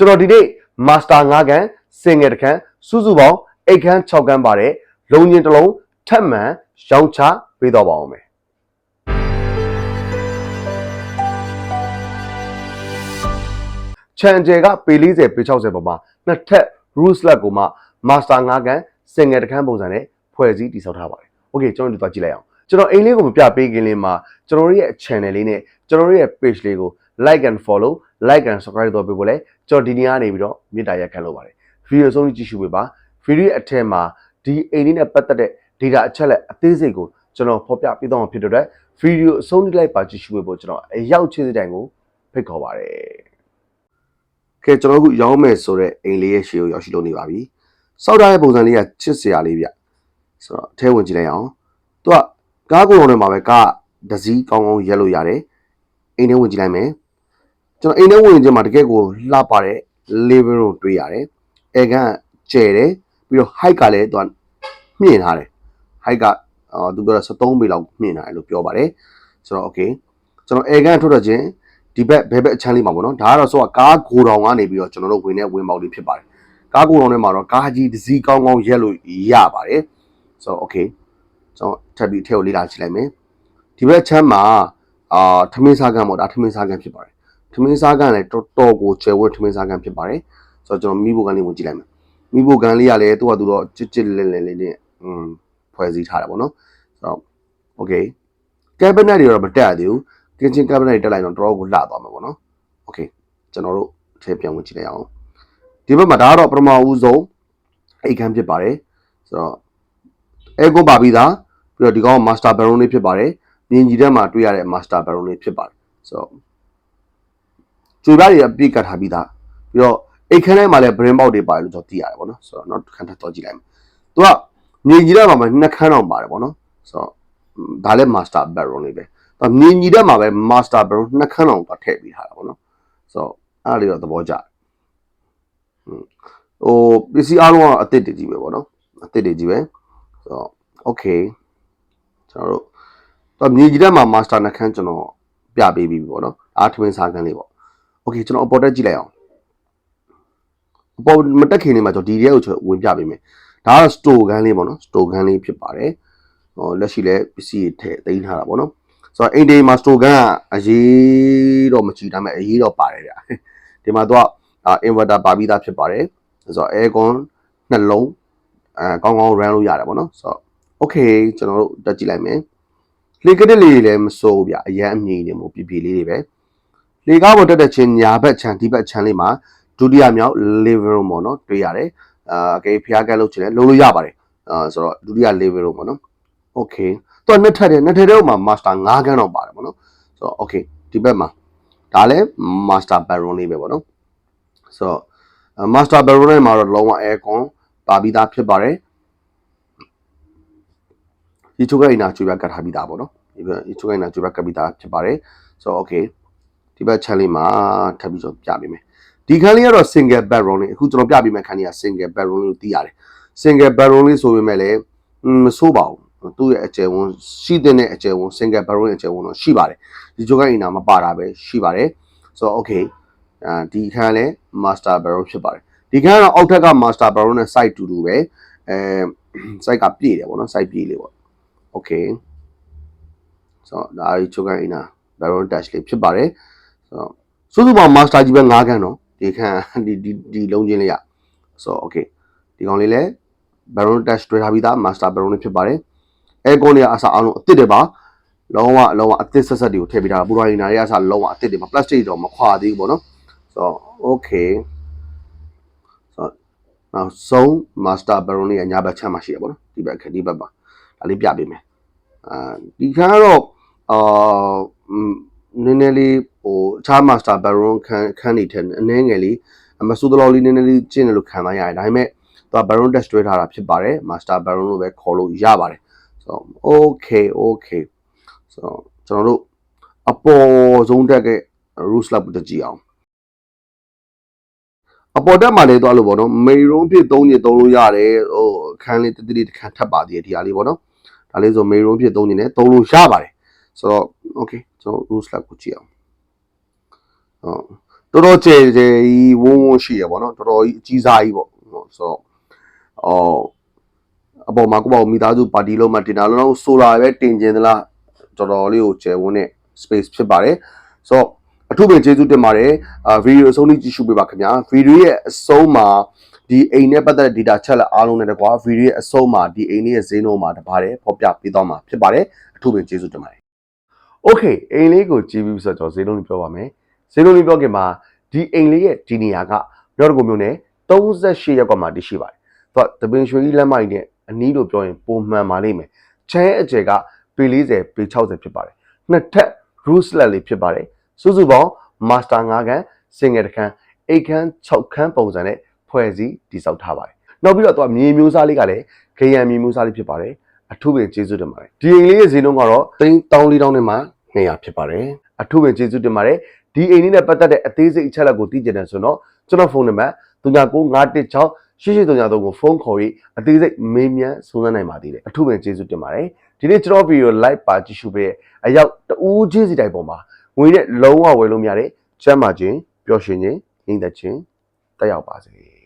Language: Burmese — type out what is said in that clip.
ကျွန်တော်ဒီနေ့ master 9ခန်း single တစ်ခန်းစုစုပေါင်း8ခန်း6ခန်းပါတဲ့လုံချင်းတစ်လုံးထပ်မံရောင်းချပေးတော့ပါအောင်မယ်ချန်ကျယ်ကပေ40ပေ60ပေါ်မှာနှစ်ထပ် roof slab ကိုမှ master 9ခန်း single တစ်ခန်းပုံစံနဲ့ဖွဲ့စည်းတည်ဆောက်ထားပါတယ်။ Okay ကျွန်တော်တို့သွားကြည့်လိုက်အောင်။ကျွန်တော်အိမ်လေးကိုမပြပေးခင်လေးမှာကျွန်တော်တို့ရဲ့ channel လေးနဲ့ကျွန်တော်တို့ရဲ့ page လေးကို like and follow like and subscribe တော့ပေးဖို့လဲကျွန်တော်ဒီနေ့ကနေပြီးတော့မေတ္တာရက်ခံလုပ်ပါတယ်ဗီဒီယိုဆုံးကြည့်ရှုပေးပါဗီဒီယိုအထက်မှာဒီအိမ်လေးနဲ့ပတ်သက်တဲ့ data အချက်လက်အသေးစိတ်ကိုကျွန်တော်ဖော်ပြပေးတော့မှာဖြစ်တဲ့အတွက်ဗီဒီယိုအဆုံးထိလိုက်ပါကြည့်ရှုပေးဖို့ကျွန်တော်အရောက်ချစ်တဲ့တိုင်ကိုဖိတ်ခေါ်ပါတယ်ကဲကျွန်တော်အခုရောင်းမယ်ဆိုတဲ့အိမ်လေးရဲ့ရှေ့ကိုရောက်ရှိလို့နေပါပြီစောက်ထားတဲ့ပုံစံလေးကချစ်စရာလေးဗျဆိုတော့အထဲဝင်ကြည့်လိုက်အောင်သူကကားကိုယ်တော်ထဲမှာပဲကားဒစည်းကောင်းကောင်းရက်လို့ရတယ်အိမ်ထဲဝင်ကြည့်လိုက်မယ် ကျွန်တော်အိမ်ထဲဝင်ခြင်းမှာတကယ်ကိုလှပတဲ့ level ကိုတွေ့ရတယ်။အဲကကျဲတယ်ပြီးတော့ height ကလည်းသူကမြင့်ထားတယ် height ကအာသူပြောတာ73ပေလောက်မြင့်ထားတယ်လို့ပြောပါတယ်။ဆိုတော့ okay ကျွန်တော်အဲကန်ထုတ်တော့ခြင်းဒီဘက်ဘယ်ဘက်အချမ်းလေးမှာပေါ့နော်။ဒါကတော့ဆိုတော့ကားဂိုတောင်ကနေပြီးတော့ကျွန်တော်တို့ဝင်တဲ့ဝင်ပေါက်လေးဖြစ်ပါတယ်။ကားဂိုတောင်ထဲမှာတော့ကားကြီးတစ်စီးကောင်းကောင်းရက်လို့ရပါတယ်။ဆိုတော့ okay ကျွန်တော်ထပ်ပြီးထဲကိုလေးလာကြည့်လိုက်မယ်။ဒီဘက်ချမ်းမှာအာထမင်းစားကန်ပေါ့ဒါထမင်းစားကန်ဖြစ်ပါတယ် ထမင်းစားကန်လည်းတော်တော်ကိုကျယ်ဝတ်ထမင်းစားကန်ဖြစ်ပါတယ်ဆိုတော့ကျွန်တော်မိဖို့ကန်လေးဝင်ကြည့်လိုက်မယ်မိဖို့ကန်လေးကလည်းသူ့ဟာသူတော့ချစ်ချစ်လဲလဲလေးနဲ့อืมဖွဲ့စည်းထားတာပေါ့နော်ဆိုတော့ okay cabinet တွေတော့မတက်ရသေးဘူး kitchen cabinet တွေတက်လိုက်တော့တော်တော်ကိုလှသွားမှာပေါ့နော် okay ကျွန်တော်တို့အထည့်ပြန်ဝင်ကြည့်လိုက်အောင်ဒီဘက်မှာဒါကတော့ပထမဦးဆုံးအိတ်ခမ်းဖြစ်ပါတယ်ဆိုတော့အဲကွန်ပါပြီးသားပြီးတော့ဒီကောင်က master baron လေးဖြစ်ပါတယ်မြင်ကြီးထဲမှာတွေ့ရတဲ့ master baron လေးဖြစ်ပါတယ်ဆိုတော့ ကျွေပြားတွေအပြည့်ကတ်ထားပြီးသားပြီးတော့အိတ်ခမ်းထဲမှာလည်း brain box တွေပါတယ်လို့ကျွန်တော်သိရတယ်ပေါ့နော်ဆိုတော့နောက်တစ်ခန်းထပ်တော့ကြည့်လိုက်မယ်သူကမြင်ကြီးထဲမှာမှနှစ်ခန်းတော့ပါတယ်ပေါ့နော်ဆိုတော့ဒါလည်း master baron လေးပဲသူကမြင်ကြီးထဲမှာပဲ master baron နှစ်ခန်းတော့ထည့်ပြီးထားတာပေါ့နော်ဆိုတော့အဲ့ဒါလေးတော့သဘောကျတယ်ဟိုပစ္စည်းအားလုံးကအစ်စ်တွေကြီးပဲပေါ့နော်အစ်စ်တွေကြီးပဲဆိုတော့ okay ကျွန်တော်တို့တော့မြင်ကြီးထဲမှာ master နှစ်ခန်းကျွန်တော်ပြပေးပြီးပြီပေါ့နော်အားထမင်းစားခန်းလေးပေါ့ okay ကျွန်တော်အပေါ်တက်ကြည့်လိုက်အောင်အပေါ်မတက်ခင်လေးမှာကျွန်တော်ဒီရဲကိုကျွန်တော်ဝင်ပြပေးမယ်ဒါကတော့ store ကန်းလေးပေါ့နော် store ကန်းလေးဖြစ်ပါတယ်ဟိုလက်ရှိလည်းပစ္စည်းထည့်သိမ်းထားတာပေါ့နော်ဆိုတော့အိန္ဒိယမှာ store ကန်းကအရေးတော့မကြည့်ဒါပေမဲ့အရေးတော့ပါတယ်ဗျဒီမှာတော့ inverter ပါပြီးသားဖြစ်ပါတယ်ဆိုတော့ aircon နှလုံးအဲကောင်းကောင်း run လို့ရတယ်ပေါ့နော်ဆိုတော့ okay ကျွန်တော်တို့တက်ကြည့်လိုက်မယ်လေကတက်လေးတွေလည်းမစိုးဘူးဗျအရန်အမြင်တွေမျိုးပြပြလေးတွေပဲ လေကားပေါ်တက်တဲ့ချင်းညာဘက်ခြံဒီဘက်ခြံလေးမှာဒုတိယမြောက် level room ပေါ့နော်တွေ့ရတယ်အာအကေဖျားကက်လုပ်ချင်တယ်လုံးလို့ရပါတယ်အာဆိုတော့ဒုတိယ level room ပေါ့နော် okay သူကနှစ်ထပ်တယ်နှစ်ထပ်တဲ့ဥမှာ master 9ခန်းတော့ပါတယ်ပေါ့နော်ဆိုတော့ okay ဒီဘက်မှာဒါလည်း master bedroom လေးပဲပေါ့နော်ဆိုတော့ master bedroom နဲ့မှာတော့လုံးဝ aircon ပါပြီးသားဖြစ်ပါတယ်ဒီချိုးကိန်းနာကျွေးပြကတ်ထားပြီးသားပေါ့နော်ဒီဘက်ဒီချိုးကိန်းနာကျွေးပြကတ်ပြီးသားဖြစ်ပါတယ်ဆိုတော့ okay ဒီဘက် channel မှာထပ်ပြီးတော့ပြပေးမယ်ဒီခန်းလေးကတော့ single bedroom လေးအခုကျွန်တော်ပြပေးမယ့်ခန်းကြီးက single bedroom လေးလို့သိရတယ် single bedroom လေးဆိုပေမဲ့လည်းမဆိုးပါဘူးသူ့ရဲ့အကျယ်ဝန်းရှိတဲ့အကျယ်ဝန်း single bedroom ရဲ့အကျယ်ဝန်းတော့ရှိပါတယ်ဒီချိုးကအင်နာမပါတာပဲရှိပါတယ်ဆိုတော့ okay အာဒီခန်းလည်း master bedroom ဖြစ်ပါတယ်ဒီခန်းကတော့အောက်ထက်က master bedroom နဲ့ site တူတူပဲအဲ site ကပြည့်တယ်ပေါ့နော် site ပြည့်လေးပေါ့ okay ဆိုတော့ဒါဒီချိုးကအင်နာ bedroom dash လေးဖြစ်ပါတယ် ဆိုတော့စုစုပေါင်း master ကြီးပဲ9ခန်းတော့ဒီခန်းဒီဒီဒီလုံးချင်းလေးရဆိုတော့ okay ဒီကောင်လေးလည်း baron dash တွေ့ထားပြီးသား master baron လေးဖြစ်ပါတယ် aircon တွေကအစားအောင်လို့အစ်စ်တွေပါလုံးဝလုံးဝအစ်စ်ဆက်ဆက်တွေကိုထည့်ပေးတာပူရိုင်းနာတွေကအစားလုံးဝအစ်စ်တွေပါ plastic တော့မခွာသေးဘူးပေါ့နော်ဆိုတော့ okay ဆိုတော့နောက်ဆုံး master baron လေးကညာဘက်ချမ်းမှာရှိရပေါ့နော်ဒီဘက်ဒီဘက်ပါဒါလေးပြပေးမယ်အာဒီခန်းကတော့အာ နည်းနည်းလေးဟိုအခြား master baron ခန်းခန်းနေတယ်အနည်းငယ်လေးမဆူတလော်လေးနည်းနည်းလေးကျင့်တယ်လို့ခံစားရတယ်ဒါပေမဲ့သူက baron dash တွဲထားတာဖြစ်ပါတယ် master baron လို့ပဲခေါ်လို့ရပါတယ်ဆိုတော့ okay okay ဆိုတော့ကျွန်တော်တို့အပေါ်ဆုံးတက်က roof slab တကြည့်အောင်အပေါ်တက်မှာလေသွားလို့ပေါ့နော်မေရုံးဖြစ်၃ညသုံးလို့ရတယ်ဟိုခန်းလေးတတိတိတစ်ခန်းထပ်ပါသေးတယ်ဒီဟာလေးပေါ့နော်ဒါလေးဆိုမေရုံးဖြစ်၃ညနဲ့သုံးလို့ရပါတယ် ဆိုတော့ okay ကျွန်တော် roof slab ကိုကြည့်အောင်ဟုတ်တော်တော်ကျယ်ကျယ်ကြီးဝုန်းဝုန်းရှိရပေါ့နော်တော်တော်ကြီးအကြီးစားကြီးပေါ့ဟုတ်ဆိုတော့အော်အပေါ်မှာကိုပေါ့မိသားစုပါတီလုံးမှာတင်တာလုံးလုံးဆိုလာပဲတင်ကျင်သလားတော်တော်လေးကိုကျယ်ဝန်းတဲ့ space ဖြစ်ပါတယ်ဆိုတော့အထူးပင်ကျေးဇူးတင်ပါတယ်အာဗီဒီယိုအဆုံးထိကြည့်ရှုပေးပါခင်ဗျာဗီဒီယိုရဲ့အဆုံးမှာဒီအိမ်နဲ့ပတ်သက်တဲ့ data ချက်လက်အားလုံးနဲ့တကွာဗီဒီယိုရဲ့အဆုံးမှာဒီအိမ်လေးရဲ့ဈေးနှုန်းမှာတပါတယ်ဖော်ပြပေးသွားမှာဖြစ်ပါတယ်အထူးပင်ကျေးဇူးတင်ပါတယ် Okay အိမ်လေးကိုကြည့်ပြီးဆိုတော့ကျွန်တော်ဈေးနှုန်းလေးပြောပါမယ်ဈေးနှုန်းလေးပြောခင်မှာဒီအိမ်လေးရဲ့ဒီနေရာကမြောက်တကူမျိုးနဲ့38ရပ်ကွက်မှာတည်ရှိပါတယ်သူကတပင်ရွှေကြီးလမ်းမကြီးနဲ့အနီးလို့ပြောရင်ပုံမှန်ပါလိမ့်မယ်ချမ်းရဲ့အကျယ်ကပေ40ပေ60ဖြစ်ပါတယ်နှစ်ထပ် roof slab လေးဖြစ်ပါတယ်စုစုပေါင်း master 5ခန်း single တစ်ခန်းအိတ်ခန်း6ခန်းပုံစံနဲ့ဖွဲ့စည်းတည်ဆောက်ထားပါတယ်နောက်ပြီးတော့သူကမြေမျိုးစားလေးကလည်းခရံမြေမျိုးစားလေးဖြစ်ပါတယ် အထူးပင်ကျေးဇူးတင်ပါတယ်ဒီအိမ်လေးရဲ့ဈေးနှုန်းကတော့3400နဲ့မှ200ဖြစ်ပါတယ်အထူးပင်ကျေးဇူးတင်ပါတယ်ဒီအိမ်လေးနဲ့ပတ်သက်တဲ့အသေးစိတ်အချက်အလက်ကိုသိကြတယ်ဆိုတော့ကျွန်တော်ဖုန်းနံပါတ်3996 8833ကိုဖုန်းခေါ်ပြီးအသေးစိတ်မေးမြန်းစုံစမ်းနိုင်ပါသေးတယ်အထူးပင်ကျေးဇူးတင်ပါတယ်ဒီနေ့ကျွန်တော်ဗီဒီယို live ပါကြည့်ရှုပေးတဲ့အရောက်တူးချင်းစီတိုင်းပေါ်မှာငွေနဲ့လုံးဝဝယ်လို့မရတဲ့ကျမ်းမာခြင်းပျော်ရွှင်ခြင်းညီသက်ခြင်းတက်ရောက်ပါစေ